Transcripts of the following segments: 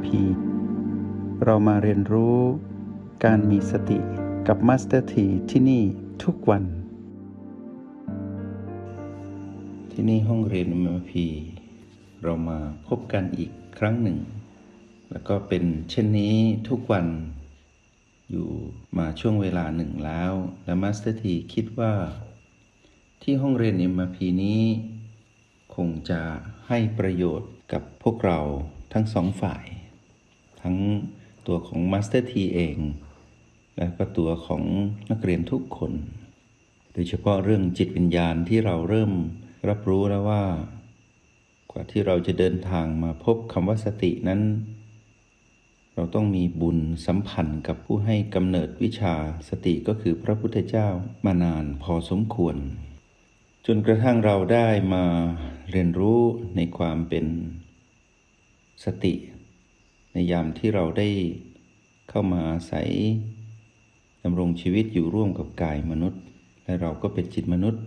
MP เรามาเรียนรู้การมีสติกับ Master T ที่นี่ทุกวัน ที่นี่ห้องเรียน MRP เรามาพบกันอีกครั้งหนึ่ง แล้วก็เป็นเช่นนี้ทุกวัน อยู่มาช่วงเวลาหนึ่งแล้ว และ Master T คิดว่า ที่ห้องเรียน MRP นี้คงจะให้ประโยชน์กับพวกเราทั้งสองฝ่าย ทั้งตัวของ Master T เอง และก็ตัวของนักเรียนทุกคน โดยเฉพาะเรื่องจิตวิญญาณที่เราเริ่มรับรู้แล้วว่า กว่าที่เราจะเดินทางมาพบคำว่าสตินั้น เราต้องมีบุญสัมพันธ์กับผู้ให้กำเนิดวิชาสติก็คือพระพุทธเจ้ามานานพอสมควร จนกระทั่งเราได้มาเรียนรู้ในความเป็นสติ ในยามที่เราได้เข้ามาอาศัยดำรงชีวิตอยู่ร่วมกับกายมนุษย์ และเราก็เป็นจิตมนุษย์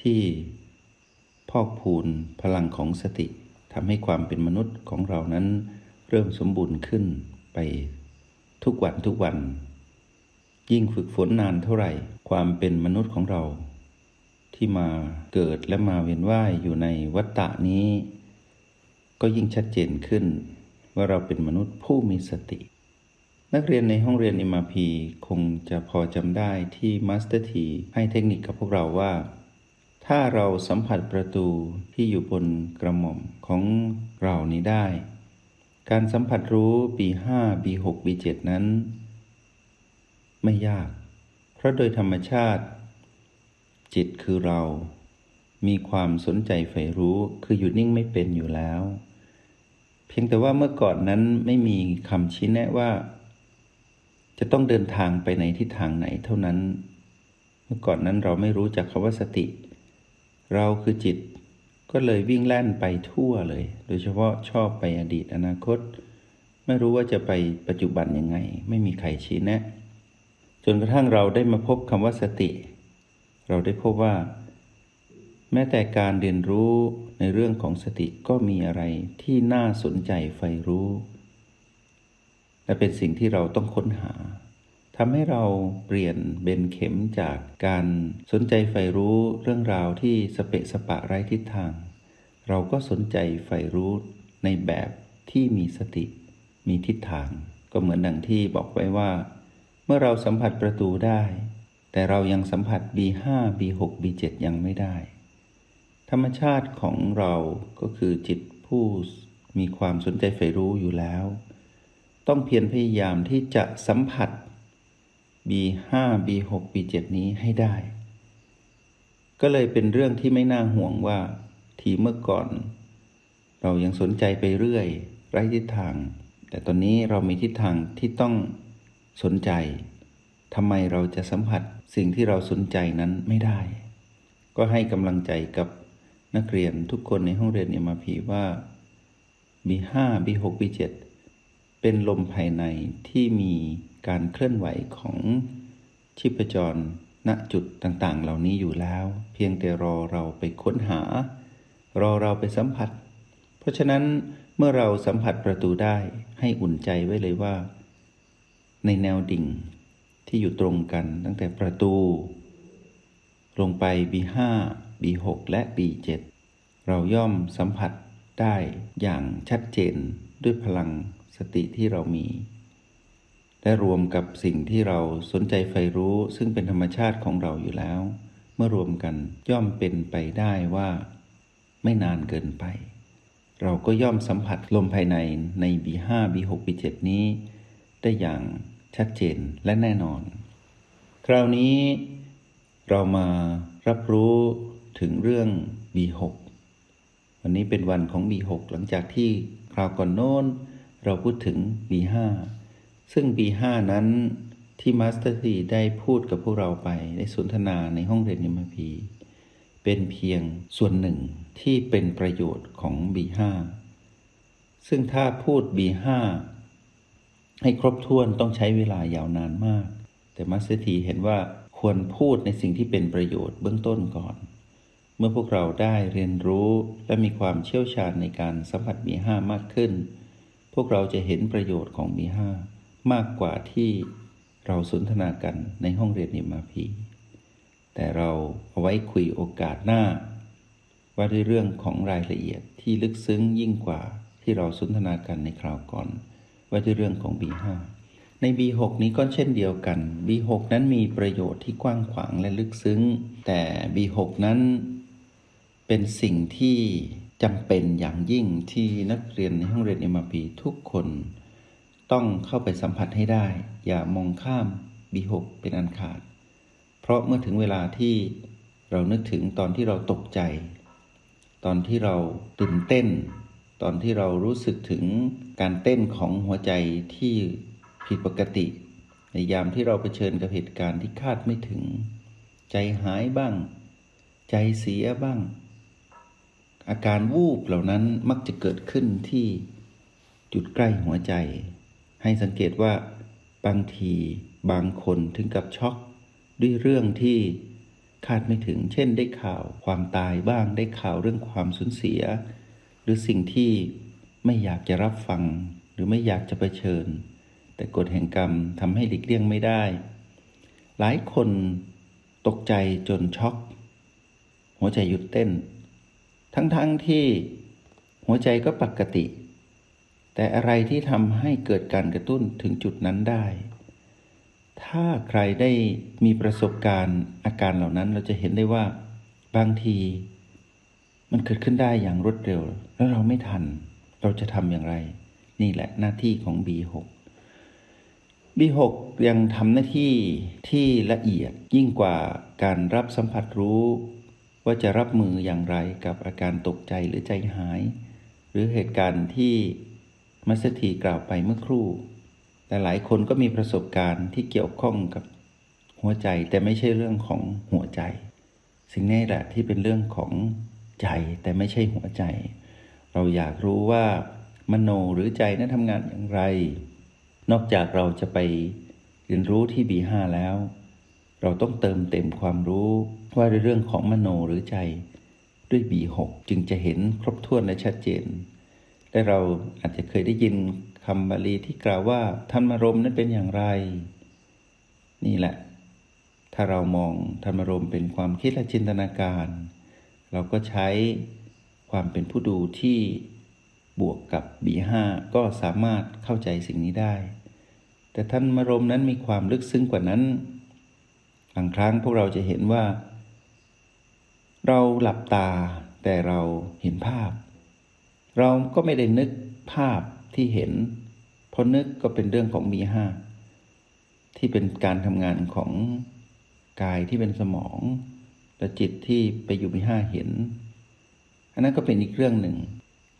ที่พอกพูนพลังของสติทำให้ความเป็นมนุษย์ของเรานั้น เริ่มสมบูรณ์ขึ้นไปทุกวันทุกวัน ยิ่งฝึกฝนนานเท่าไหร่ ความเป็นมนุษย์ของเรา ที่มาเกิดและมาเวียนว่ายอยู่ในวัฏฏะนี้ ก็ยิ่งชัดเจนขึ้น ว่าเราเป็นมนุษย์ผู้มีสติ นักเรียนในห้องเรียน MRP คงจะพอจำได้ที่มาสเตอร์ทีให้เทคนิคกับพวกเราว่า ถ้าเราสัมผัสประตูที่อยู่บนกระหม่อมของเรานี้ได้ การสัมผัสรู้ B5 B6 B7 นั้น ไม่ยาก เพราะโดยธรรมชาติ จิตคือเรา มีความสนใจใฝ่รู้คืออยู่นิ่งไม่เป็นอยู่แล้ว พียงแต่ว่าเมื่อก่อนนั้นไม่มีคำชี้แนะว่า จะต้องเดินทางไปในทิศทางไหนเท่านั้น เมื่อก่อนนั้นเราไม่รู้จักคำว่าสติ เราคือจิตก็เลยวิ่งแล่นไปทั่วเลย โดยเฉพาะชอบไปอดีตอนาคต ไม่รู้ว่าจะไปปัจจุบันยังไง ไม่มีใครชี้แนะ จนกระทั่งเราได้มาพบคำว่าสติ เราได้พบว่า แม้แต่การเรียนรู้ในเรื่องของสติก็มีอะไรที่น่าสนใจใฝ่รู้ และเป็นสิ่งที่เราต้องค้นหาทำให้เราเปลี่ยนเบนเข็มจากการสนใจใฝ่รู้เรื่องราวที่สเปะสปะไร้ทิศทาง เราก็สนใจใฝ่รู้ในแบบที่มีสติ มีทิศทาง ก็เหมือนดังที่บอกไว้ว่า เมื่อเราสัมผัสประตูได้ แต่เรายังสัมผัส B5 B6 B7 ยังไม่ได้ ธรรมชาติของเราก็คือจิตผู้มีความสนใจใฝ่รู้อยู่แล้ว ต้องเพียรพยายามที่จะสัมผัส B5 B6 B7 นี้ให้ได้ ก็เลยเป็นเรื่องที่ไม่น่าห่วงว่าทีเมื่อก่อน เรายังสนใจไปเรื่อย ไร้ทิศทาง แต่ตอนนี้เรามีทิศทางที่ต้องสนใจทำไมเราจะสัมผัสสิ่งที่เราสนใจนั้นไม่ได้ ก็ให้กำลังใจกับ นักเรียนทุกคนในห้องเรียนเอ็มาพีว่า B5 B6 B7 เป็นลมภายในที่มีการเคลื่อนไหวของชีพจรณจุดต่างๆ เหล่านี้อยู่แล้ว เพียงแต่รอเราไปค้นหา รอเราไปสัมผัส เพราะฉะนั้นเมื่อเราสัมผัสประตูได้ให้อุ่นใจไว้เลยว่า ในแนวดิ่งที่อยู่ตรงกันตั้งแต่ประตู ลงไป B5 B6 และ B7 เราย่อมสัมผัสได้อย่างชัดเจนด้วยพลังสติที่เรามี และรวมกับสิ่งที่เราสนใจใฝ่รู้ซึ่งเป็นธรรมชาติของเราอยู่แล้ว เมื่อรวมกันย่อมเป็นไปได้ว่า ไม่นานเกินไป เราก็ย่อมสัมผัสลมภายในใน B5 B6 B7 นี้ ได้อย่างชัดเจนและแน่นอน คราวนี้เรามารับรู้ ถึงเรื่อง B6 วันนี้เป็นวันของ B6 หลังจากที่คราวก่อนโน้น เราพูดถึง B5 ซึ่ง B5 นั้นที่มาสเตอร์ทีได้พูดกับพวกเราไปในสนทนาในห้องเรียน MRP เป็นเพียงส่วนหนึ่งที่เป็นประโยชน์ของ B5 ซึ่งถ้าพูด B5 ให้ครบถ้วนต้องใช้เวลายาวนานมาก แต่มาสเตอร์ทีเห็นว่าควรพูดในสิ่งที่เป็นประโยชน์เบื้องต้นก่อน มื่อพวกเราได้เรียนรู้และมีความเชี่ยวชาญในการสัมผัส B5 มากขึ้น พวกเราจะเห็นประโยชน์ของ B5 มากกว่าที่เราสนทนากันในห้องเรียน MRP แต่เราเอาไว้คุยโอกาสหน้า ว่าด้วยเรื่องของรายละเอียดที่ลึกซึ้งยิ่งกว่าที่เราสนทนากันในคราวก่อน ว่าด้วยเรื่องของ B5 ใน B6 นี้ก็เช่นเดียวกัน B6 นั้นมีประโยชน์ที่กว้างขวางและลึกซึ้ง แต่ B6 นั้น เป็นสิ่งที่จำเป็นอย่างยิ่งที่นักเรียนในห้องเรียน MRP ทุกคน ต้องเข้าไปสัมผัสให้ได้ อย่ามองข้าม B6 เป็นอันขาด เพราะเมื่อถึงเวลาที่เรานึกถึงตอนที่เราตกใจ ตอนที่เราตื่นเต้น ตอนที่เรารู้สึกถึงการเต้นของหัวใจที่ผิดปกติ ในยามที่เราเผชิญกับเหตุการณ์ที่คาดไม่ถึง ใจหายบ้าง ใจเสียบ้าง อาการวูบเหล่านั้นมักจะเกิดขึ้นที่จุดใกล้หัวใจ ให้สังเกตว่าบางทีบางคนถึงกับช็อกด้วยเรื่องที่คาดไม่ถึง เช่นได้ข่าวความตายบ้างได้ข่าวเรื่องความสูญเสีย หรือสิ่งที่ไม่อยากจะรับฟัง หรือไม่อยากจะเผชิญ แต่กฎแห่งกรรมทำให้หลีกเลี่ยงไม่ได้ หลายคนตกใจจนช็อก หัวใจหยุดเต้น ทั้งๆทที่หัวใจก็ปกติ แต่อะไรที่ทำให้เกิดการกระตุ้นถึงจุดนั้นได้ ถ้าใครได้มีประสบการณ์อาการเหล่านั้นเราจะเห็นได้ว่าบางที มันเกิดขึ้นได้อย่างรวดเร็ว แล้วเราไม่ทัน เราจะทำอย่างไร นี่แหละหน้าที่ของ B6 B6 ยังทำหน้าที่ที่ละเอียดยิ่งกว่าการรับสัมผัสรู้ ว่าจะรับมืออย่างไรกับอาการตกใจหรือใจหาย หรือเหตุการณ์ที่มัสถีกล่าวไปเมื่อครู่แต่หลายคนก็มีประสบการณ์ที่เกี่ยวข้องกับหัวใจแต่ไม่ใช่เรื่องของหัวใจ สิ่งนี้แหละที่เป็นเรื่องของใจแต่ไม่ใช่หัวใจ เราอยากรู้ว่ามโนหรือใจนั้นทำงานอย่างไร นอกจากเราจะไปเรียนรู้ที่ B5 แล้ว เราต้องเติมเต็มความรู้ว่าในเรื่องของมโนหรือใจ ด้วย B6 จึงจะเห็นครบถ้วนและชัดเจน และเราอาจจะเคยได้ยินคำบาลีที่กล่าวว่าธรรมรมนั้นเป็นอย่างไร นี่แหละ ถ้าเรามองธรรมรมเป็นความคิดและจินตนาการ เราก็ใช้ความเป็นผู้ดูที่บวกกับ B5 ก็สามารถเข้าใจสิ่งนี้ได้ แต่ท่านมรมนั้นมีความลึกซึ้งกว่านั้น บางครั้งพวกเราจะเห็นว่า เราหลับตาแต่เราเห็นภาพ เราก็ไม่ได้นึกภาพที่เห็นเพราะนึกก็เป็นเรื่องของ B5 ที่เป็นการทำงานของกายที่เป็นสมองและจิตที่ไปอยู่ B5 เห็น อันนั้นก็เป็นอีกเรื่องหนึ่ง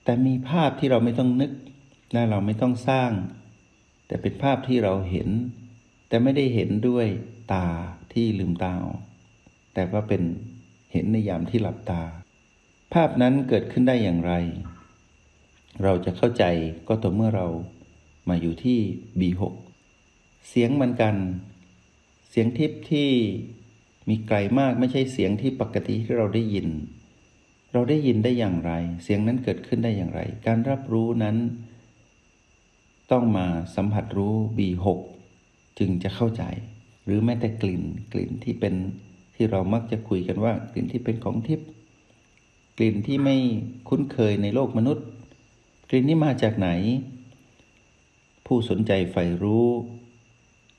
แต่มีภาพที่เราไม่ต้องนึกและเราไม่ต้องสร้าง แต่เป็นภาพที่เราเห็น แต่ไม่ได้เห็นด้วยตา ที่ลืมตาออกแต่ว่าเป็นเห็นในยามที่หลับตา ภาพนั้นเกิดขึ้นได้อย่างไร เราจะเข้าใจก็ต่อเมื่อเรามาอยู่ที่ B6 เสียงมือนกัน เสียงทิพย์ที่มีไกลมากไม่ใช่เสียงที่ปกติที่เราได้ยิน เราได้ยินได้อย่างไร เสียงนั้นเกิดขึ้นได้อย่างไร การรับรู้นั้น ต้องมาสัมผัสรู้ B6 จึงจะเข้าใจ หรือแม้แต่กลิ่นกลิ่นที่เป็นที่เรามักจะคุยกันว่ากลิ่นที่เป็นของทิพย์กลิ่นที่ไม่คุ้นเคยในโลกมนุษย์ กลิ่นนี้มาจากไหน ผู้สนใจใฝ่รู้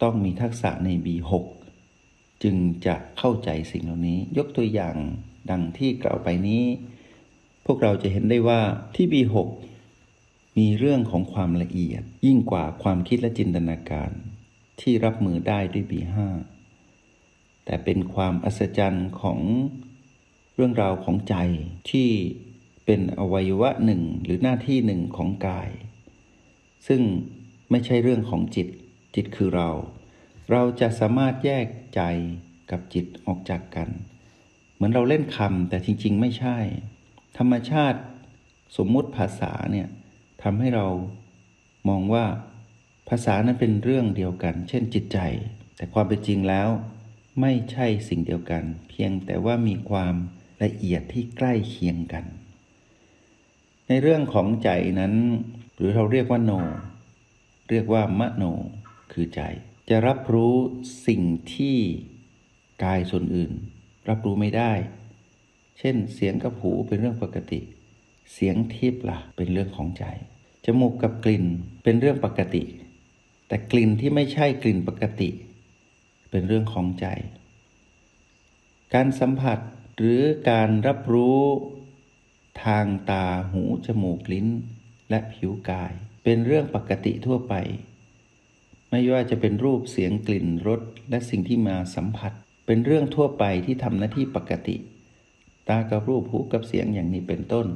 ต้องมีทักษะใน B6 จึงจะเข้าใจสิ่งเหล่านี้ ยกตัวอย่างดังที่กล่าวไปนี้ พวกเราจะเห็นได้ว่าที่ B6 มีเรื่องของความละเอียดยิ่งกว่าความคิดและจินตนาการ ที่รับมือได้ด้วย B5 แต่เป็นความอัศจรรย์ของเรื่องราวของใจที่เป็นอวัยวะหนึ่งหรือหน้าที่หนึ่งของกาย ซึ่งไม่ใช่เรื่องของจิต จิตคือเรา เราจะสามารถแยกใจกับจิตออกจากกัน เหมือนเราเล่นคำแต่จริง ๆ ไม่ใช่ ธรรมชาติสมมุติภาษาเนี่ยทำให้เรามองว่า ภาษานั้นเป็นเรื่องเดียวกัน เช่นจิตใจ แต่ความเป็นจริงแล้ว ไม่ใช่สิ่งเดียวกัน เพียงแต่ว่ามีความละเอียดที่ใกล้เคียงกัน ในเรื่องของใจนั้น หรือเราเรียกว่าโน เรียกว่ามโน คือใจ จะรับรู้สิ่งที่กายส่วนอื่น รับรู้ไม่ได้ เช่น เสียงกับหูเป็นเรื่องปกติ เสียงทิพย์ล่ะเป็นเรื่องของใจ จมูกกับกลิ่นเป็นเรื่องปกติ แต่กลิ่นที่ไม่ใช่กลิ่นปกติ เป็นเรื่องของใจ การสัมผัสหรือการรับรู้ทางตาหู จมูกลิ้น และผิวกาย เป็นเรื่องปกติทั่วไป ไม่ว่าจะเป็นรูปเสียงกลิ่นรสและสิ่งที่มาสัมผัส เป็นเรื่องทั่วไปที่ทำหน้าที่ปกติ ตากับรูปหูกับเสียงอย่างนี้เป็นต้น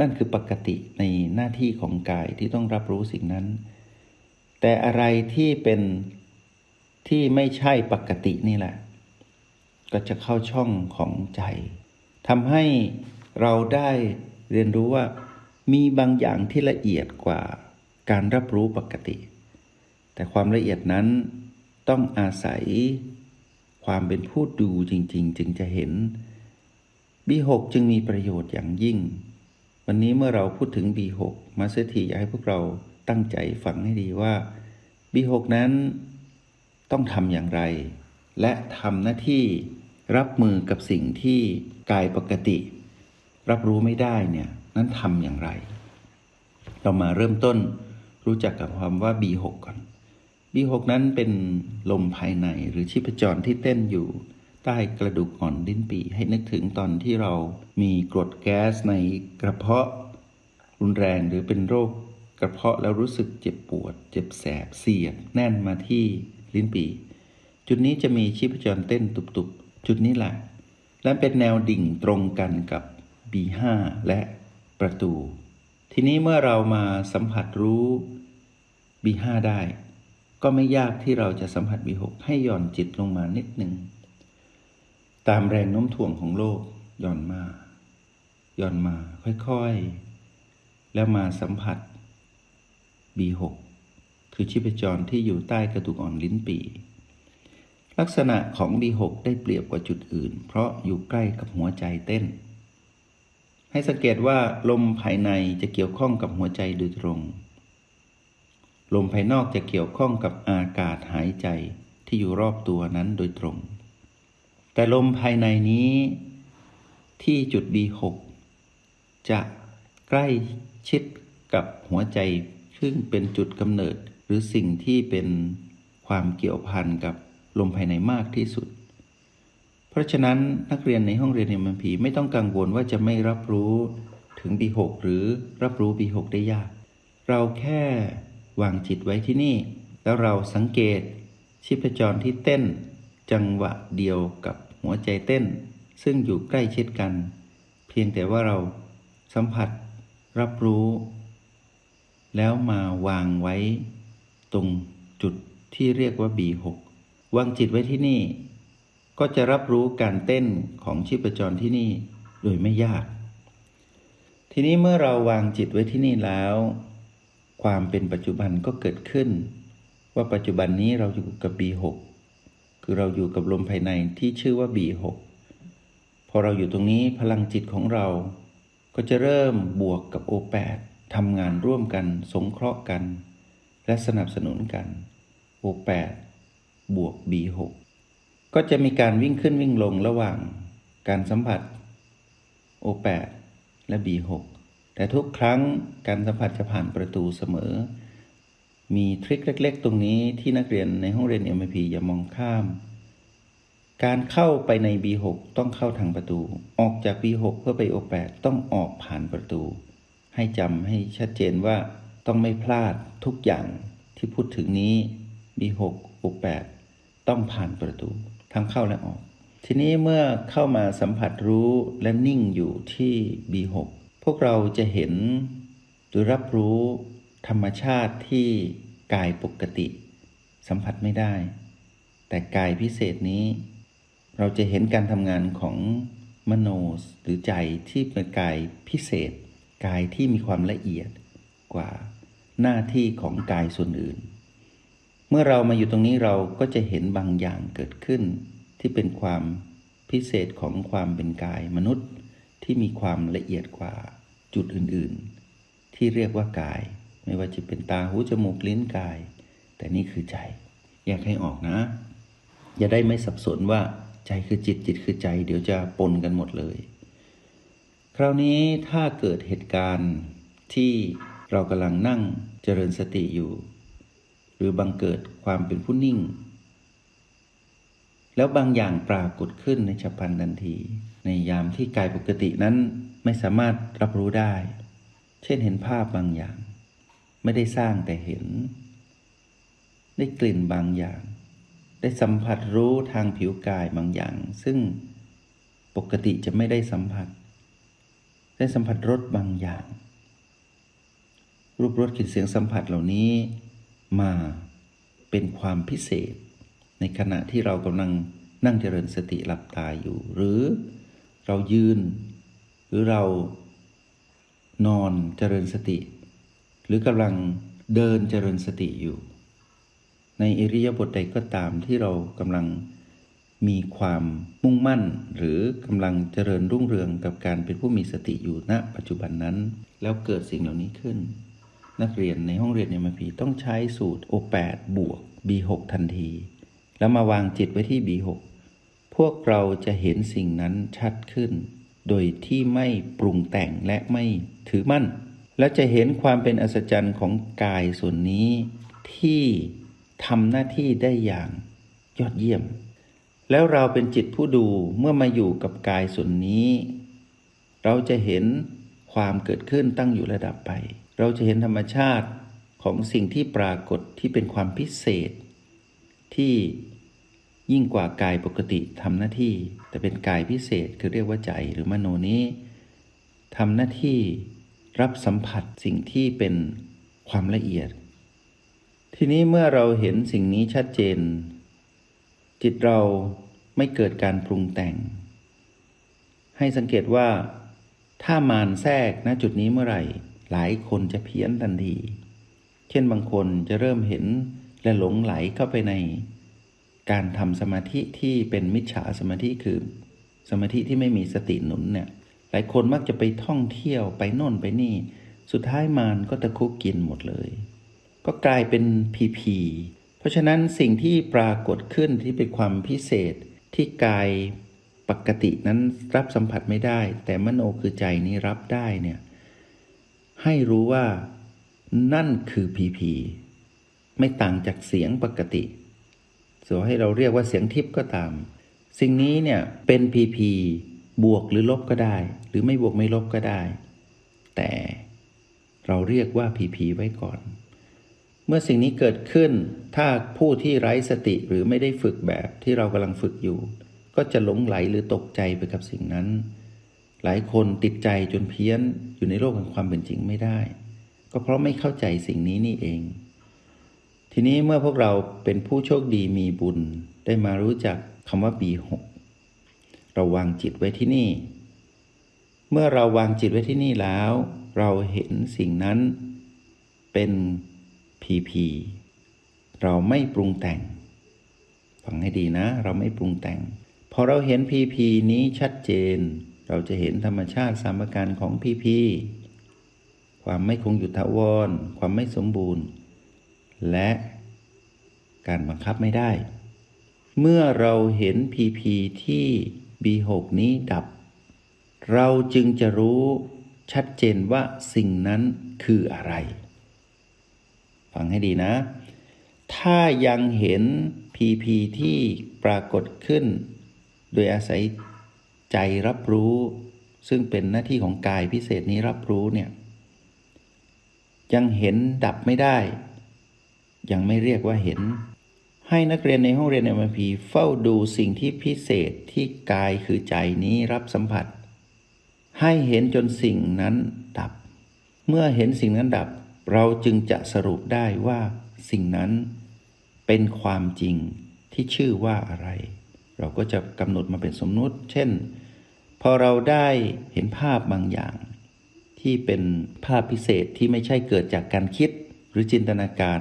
นั่นคือปกติในหน้าที่ของกายที่ต้องรับรู้สิ่งนั้น แต่อะไรที่เป็นที่ไม่ใช่ปกตินี่แหละ ก็จะเข้าช่องของใจทำให้เราได้เรียนรู้ว่า มีบางอย่างที่ละเอียดกว่าการรับรู้ปกติ แต่ความละเอียดนั้นต้องอาศัยความเป็นผู้ดูจริง ๆ จึงจะเห็น B6 จึงมีประโยชน์อย่างยิ่ง วันนี้เมื่อเราพูดถึง B6 มาสเตอร์ทีอยากให้พวกเรา ตั้งใจฟังให้ดีว่า B6 นั้นต้องทำอย่างไร และทำหน้าที่รับมือกับสิ่งที่กายปกติ รับรู้ไม่ได้เนี่ยนั้นทำอย่างไร เรามาเริ่มต้นรู้จักกับคำว่า B6 ก่อน B6 นั้นเป็นลมภายในหรือชีพจรที่เต้นอยู่ใต้กระดูกอ่อนลิ้นปีให้นึกถึงตอนที่เรามีกรดแก๊สในกระเพาะรุนแรงหรือเป็นโรค กระเพาะแล้วรู้สึกเจ็บปวด เจ็บแสบเสียดแน่นมาที่ลิ้นปี จุดนี้จะมีชีพจรเต้นตุบๆ จุดนี้แหละและเป็นแนวดิ่งตรงกันกับ B5 และประตู ทีนี้เมื่อเรามาสัมผัสรู้ B5 ได้ ก็ไม่ยากที่เราจะสัมผัส B6 ให้หย่อนจิตลงมานิดหนึ่งตามแรงโน้มถ่วงของโลกหย่อนมาหย่อนมาค่อยๆ แล้วมาสัมผัส B6 คือชีพจรที่อยู่ใต้กระดูกอ่อนลิ้นปีลักษณะของ B6 ได้เปรียบกว่าจุดอื่น เพราะอยู่ใกล้กับหัวใจเต้น ให้สังเกตว่าลมภายในจะเกี่ยวข้องกับหัวใจโดยตรง ลมภายนอกจะเกี่ยวข้องกับอากาศหายใจที่อยู่รอบตัวนั้นโดยตรง แต่ลมภายในนี้ที่จุด B6 จะใกล้ชิดกับหัวใจ ซึ่งเป็นจุดกำเนิดหรือสิ่งที่เป็นความเกี่ยวพันกับลมภายในมากที่สุด เพราะฉะนั้นนักเรียนในห้องเรียนเอ็มพีไม่ต้องกังวลว่าจะไม่รับรู้ถึง B6 หรือรับรู้ B6 ได้ยาก เราแค่วางจิตไว้ที่นี่ แล้วเราสังเกตชีพจรที่เต้น จังหวะเดียวกับหัวใจเต้น ซึ่งอยู่ใกล้ชิดกัน เพียงแต่ว่าเราสัมผัสรับรู้ แล้วมาวางไว้ตรงจุดที่เรียกว่า B6 วางจิตไว้ที่นี่ ก็จะรับรู้การเต้นของชีพจรที่นี่โดยไม่ยาก ทีนี้เมื่อเราวางจิตไว้ที่นี่แล้ว ความเป็นปัจจุบันก็เกิดขึ้น ว่าปัจจุบันนี้เราอยู่กับ B6 คือเราอยู่กับลมภายในที่ชื่อว่า B6 พอเราอยู่ตรงนี้พลังจิตของเราก็จะเริ่มบวกกับ O8 ทำงานร่วมกัน สงเคราะห์กัน และสนับสนุนกัน O8 บวก B6 ก็จะมีการวิ่งขึ้นวิ่งลงระหว่างการสัมผัส O8 และ B6 แต่ทุกครั้งการสัมผัสจะผ่านประตูเสมอ มีทริคเล็ก ๆ ตรงนี้ที่นักเรียนในห้องเรียน MIP อย่ามองข้าม การเข้าไปใน B6 ต้องเข้าทางประตู ออกจาก B6 เพื่อไป O8 ต้องออกผ่านประตู ให้จำให้ชัดเจนว่าต้องไม่พลาดทุกอย่างที่พูดถึงนี้ B6 O8 ต้องผ่านประตูทั้งเข้าและออก ทีนี้เมื่อเข้ามาสัมผัสรู้และนิ่งอยู่ที่ B6 พวกเราจะเห็นหรือรับรู้ธรรมชาติที่กายปกติ สัมผัสไม่ได้ แต่กายพิเศษนี้ เราจะเห็นการทำงานของมโนหรือใจที่เป็นกายพิเศษ กายที่มีความละเอียดกว่าหน้าที่ของกายส่วนอื่น เมื่อเรามาอยู่ตรงนี้เราก็จะเห็นบางอย่างเกิดขึ้น ที่เป็นความพิเศษของความเป็นกายมนุษย์ที่มีความละเอียดกว่าจุดอื่นๆ ที่เรียกว่ากาย ไม่ว่าจะเป็นตาหูจมูกลิ้นกาย แต่นี่คือใจแยกให้ออกนะ อย่าได้ไม่สับสนว่าใจคือจิตจิตคือใจ เดี๋ยวจะปนกันหมดเลย คราวนี้ถ้าเกิดเหตุการณ์ที่เรากำลังนั่งเจริญสติอยู่ หรือบังเกิดความเป็นผู้นิ่ง แล้วบางอย่างปรากฏขึ้นในฉับพลันทันที ในยามที่กายปกตินั้นไม่สามารถรับรู้ได้ เช่นเห็นภาพบางอย่าง ไม่ได้สร้างแต่เห็น ได้กลิ่นบางอย่าง ได้สัมผัสรู้ทางผิวกายบางอย่าง ซึ่งปกติจะไม่ได้สัมผัส ได้สัมผัสรสบางอย่าง รูปรสกลิ่นเสียงสัมผัสเหล่านี้มาเป็นความพิเศษ ในขณะที่เรากำลังนั่งเจริญสติหลับตาอยู่ หรือเรายืน หรือเรานอนเจริญสติ หรือกำลังเดินเจริญสติอยู่ ในอิริยาบถใดก็ตามที่เรากำลัง มีความมุ่งมั่น หรือกำลังเจริญรุ่งเรืองกับการเป็นผู้มีสติอยู่ณปัจจุบันนั้น แล้วเกิดสิ่งเหล่านี้ขึ้น นักเรียนในห้องเรียนเอ็มพีต้องใช้สูตร O8 บวก B6 ทันที แล้วมาวางจิตไว้ที่ B6 พวกเราจะเห็นสิ่งนั้นชัดขึ้น โดยที่ไม่ปรุงแต่งและไม่ถือมั่น และจะเห็นความเป็นอัศจรรย์ของกายส่วนนี้ ที่ทำหน้าที่ได้อย่างยอดเยี่ยม แล้วเราเป็นจิตผู้ดูเมื่อมาอยู่กับกายส่วนนี้ เราจะเห็นความเกิดขึ้นตั้งอยู่ระดับไป เราจะเห็นธรรมชาติของสิ่งที่ปรากฏที่เป็นความพิเศษ ที่ยิ่งกว่ากายปกติทำหน้าที่ แต่เป็นกายพิเศษคือเรียกว่าใจหรือมโนนี้ทำหน้าที่รับสัมผัสสิ่งที่เป็นความละเอียด ทีนี้เมื่อเราเห็นสิ่งนี้ชัดเจน จิตเราไม่เกิดการปรุงแต่ง ให้สังเกตว่า ถ้ามารแทรกณจุดนี้เมื่อไหร่ หลายคนจะเพี้ยนทันที เช่นบางคนจะเริ่มเห็นและหลงไหลเข้าไปใน การทำสมาธิที่เป็นมิจฉาสมาธิคือ สมาธิที่ไม่มีสติหนุนเนี่ย หลายคนมักจะไปท่องเที่ยวไปโน่นไปนี่ สุดท้ายมารก็ตะคุกกินหมดเลย ก็กลายเป็นพีพี เพราะฉะนั้นสิ่งที่ปรากฏขึ้นที่เป็นความพิเศษที่กายปกตินั้นรับสัมผัสไม่ได้ แต่มโนคือใจนี้รับได้เนี่ยให้รู้ว่านั่นคือพีพีไม่ต่างจากเสียงปกติส่วนให้เราเรียกว่าเสียงทิพย์ก็ตาม สิ่งนี้เนี่ยเป็นพีพีบวกหรือลบก็ได้ หรือไม่บวกไม่ลบก็ได้ แต่เราเรียกว่าพีพีไว้ก่อน เมื่อสิ่งนี้เกิดขึ้น ถ้าผู้ที่ไร้สติหรือไม่ได้ฝึกแบบที่เรากำลังฝึกอยู่ ก็จะหลงไหลหรือตกใจไปกับสิ่งนั้น หลายคนติดใจจนเพี้ยนอยู่ในโลกแห่งความเป็นจริงไม่ได้ ก็เพราะไม่เข้าใจสิ่งนี้นี่เอง ทีนี้เมื่อพวกเราเป็นผู้โชคดีมีบุญได้มารู้จักคำว่าปีหกเราวางจิตไว้ที่นี่ เมื่อเราวางจิตไว้ที่นี่แล้ว เราเห็นสิ่งนั้นเป็น พีพีเราไม่ปรุงแต่ง ฟังให้ดีนะ เราไม่ปรุงแต่ง พอเราเห็นพีพีนี้ชัดเจน เราจะเห็นธรรมชาติสามการของพีพีความไม่คงอยู่ถาวร ความไม่สมบูรณ์ และการบังคับไม่ได้ เมื่อเราเห็นพีพีที่ B6 นี้ดับ เราจึงจะรู้ชัดเจนว่าสิ่งนั้นคืออะไร ฟังให้ดีนะ ถ้ายังเห็น PP ที่ปรากฏขึ้น โดยอาศัยใจรับรู้ ซึ่งเป็นหน้าที่ของกายพิเศษนี้รับรู้เนี่ยยังเห็นดับไม่ได้ ยังไม่เรียกว่าเห็น ให้นักเรียนในห้องเรียนเอ็มพีเฝ้าดูสิ่งที่พิเศษที่กายคือใจนี้รับสัมผัส ให้เห็นจนสิ่งนั้นดับ เมื่อเห็นสิ่งนั้นดับ เราจึงจะสรุปได้ว่าสิ่งนั้นเป็นความจริงที่ชื่อว่าอะไร เราก็จะกำหนดมาเป็นสมมติ เช่น พอเราได้เห็นภาพบางอย่าง ที่เป็นภาพพิเศษที่ไม่ใช่เกิดจากการคิดหรือจินตนาการ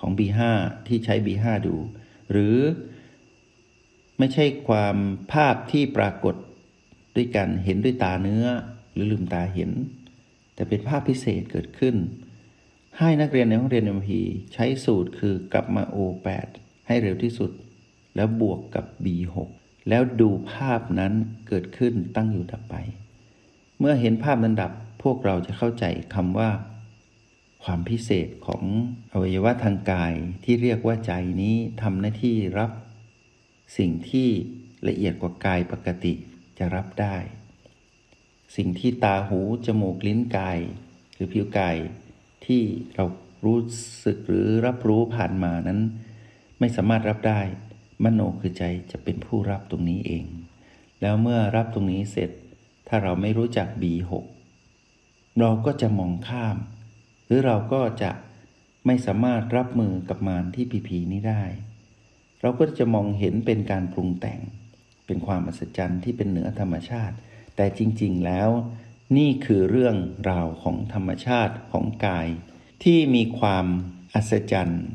ของ B5 ที่ใช้ B5 ดู หรือไม่ใช่ความภาพที่ปรากฏด้วยการเห็นด้วยตาเนื้อหรือลืมตาเห็น แต่เป็นภาพพิเศษเกิดขึ้น ให้นักเรียนในห้องเรียน MP ใช้สูตรคือกลับมา O8 ให้เร็วที่สุด แล้วบวกกับ B6 แล้วดูภาพนั้นเกิดขึ้นตั้งอยู่ดับไป เมื่อเห็นภาพนั้นดับพวกเราจะเข้าใจคำว่า ความพิเศษของอวัยวะทางกายที่เรียกว่าใจนี้ทำหน้าที่รับ สิ่งที่ละเอียดกว่ากายปกติจะรับได้ สิ่งที่ตาหู จมูก ลิ้นกาย หรือผิวกาย ที่เรารู้สึกหรือรับรู้ผ่านมานั้น ไม่สามารถรับได้ มโนคือใจจะเป็นผู้รับตรงนี้เอง แล้วเมื่อรับตรงนี้เสร็จ ถ้าเราไม่รู้จัก B6 เราก็จะมองข้าม หรือเราก็จะไม่สามารถรับมือกับมารที่ผีผีนี้ได้ เราก็จะมองเห็นเป็นการปรุงแต่ง เป็นความอัศจรรย์ที่เป็นเหนือธรรมชาติ แต่จริงๆแล้ว นี่คือเรื่องราวของธรรมชาติของกาย ที่มีความอัศจรรย์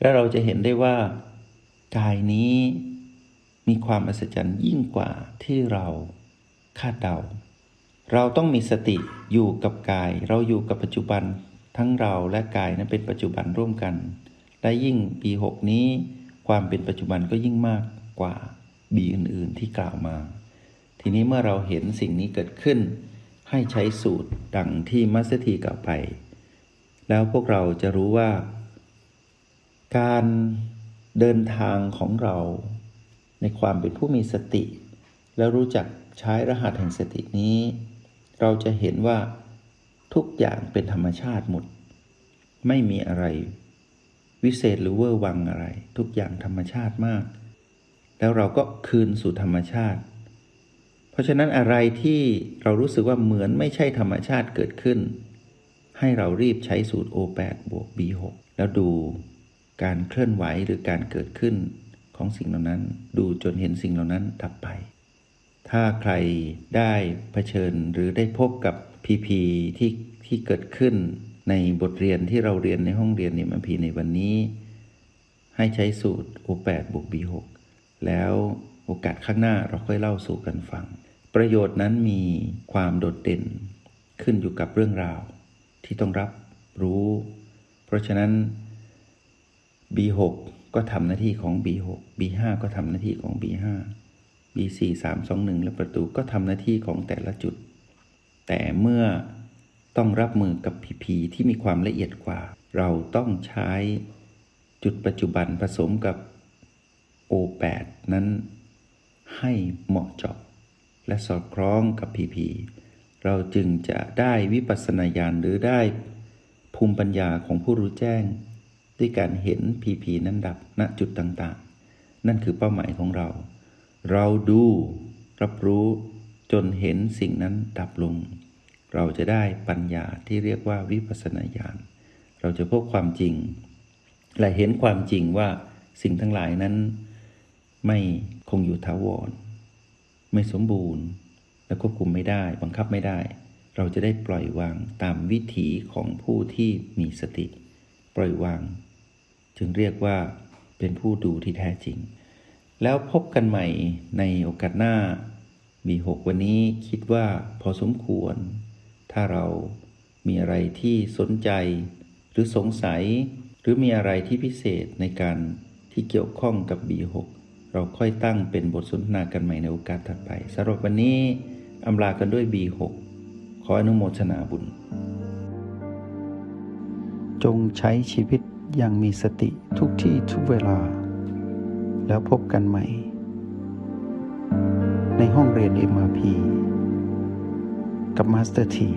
และเราจะเห็นได้ว่า กายนี้มีความอัศจรรย์ยิ่งกว่าที่เราคาดเดา เราต้องมีสติอยู่กับกาย เราอยู่กับปัจจุบันทั้งเราและกายนั้นเป็นปัจจุบันร่วมกัน และยิ่งปีหกนี้ ความเป็นปัจจุบันก็ยิ่งมากกว่าบีอื่น ๆ ที่กล่าวมา ทีนี้เมื่อเราเห็นสิ่งนี้เกิดขึ้น ให้ใช้สูตรดังที่มัสถีกล่าวไป แล้วพวกเราจะรู้ว่า การเดินทางของเรา ในความเป็นผู้มีสติ แล้วรู้จักใช้รหัสแห่งสตินี้ เราจะเห็นว่าทุกอย่างเป็นธรรมชาติหมด ไม่มีอะไร วิเศษหรือเวอร์วังอะไร ทุกอย่างธรรมชาติมาก แล้วเราก็คืนสู่ธรรมชาติ เพราะฉะนั้นอะไรที่เรารู้สึกว่าเหมือนไม่ใช่ธรรมชาติเกิดขึ้น ให้เรารีบใช้สูตร O8 บวก B6 แล้วดูการเคลื่อนไหวหรือการเกิดขึ้นของสิ่งเหล่านั้น ดูจนเห็นสิ่งเหล่านั้นดับไป ถ้าใครได้เผชิญหรือได้พบกับพีพีที่ที่เกิดขึ้นในบทเรียนที่เราเรียนในห้องเรียนนิมพีในวันนี้ ให้ใช้สูตร O8 บวก B6 แล้วโอกาสข้างหน้าเราค่อยเล่าสู่กันฟัง ประโยชน์นั้นมีความโดดเด่นขึ้นอยู่กับเรื่องราวที่ต้องรับรู้ เพราะฉะนั้น B6 ก็ทำหน้าที่ของ B6 B5 ก็ทำหน้าที่ของ B5 B4 3 2 1 และประตูก็ทำหน้าที่ของแต่ละจุด แต่เมื่อต้องรับมือกับ PP ที่มีความละเอียดกว่า เราต้องใช้จุดปัจจุบันผสมกับ O8 นั้นให้เหมาะเจาะ และสอดคล้องกับ PP เราจึงจะได้วิปัสสนาญาณหรือได้ภูมิปัญญาของผู้รู้แจ้ง ด้วยการเห็น PP นั้นดับณจุดต่างๆ นั่นคือเป้าหมายของเรา เราดูรับรู้จนเห็นสิ่งนั้นดับลง เราจะได้ปัญญาที่เรียกว่าวิปัสสนาญาณเราจะพบความจริง และเห็นความจริงว่าสิ่งทั้งหลายนั้นไม่คงอยู่ถาวร ไม่สมบูรณ์ และควบคุมไม่ได้ บังคับไม่ได้ เราจะได้ปล่อยวางตามวิถีของผู้ที่มีสติ ปล่อยวาง จึงเรียกว่าเป็นผู้ดูที่แท้จริง แล้วพบกันใหม่ในโอกาสหน้า B6 วันนี้คิดว่าพอสมควร ถ้าเรามีอะไรที่สนใจ หรือสงสัย หรือมีอะไรที่พิเศษในการที่เกี่ยวข้องกับ B6 เราค่อยตั้งเป็นบทสนทนากันใหม่ในโอกาสถัดไปสำหรับวันนี้อำลากันด้วย B6 ขออนุโมทนาบุญ จงใช้ชีวิตอย่างมีสติทุกที่ทุกเวลา แล้วพบกันใหม่ ในห้องเรียน MRP กับมาสเตอร์ที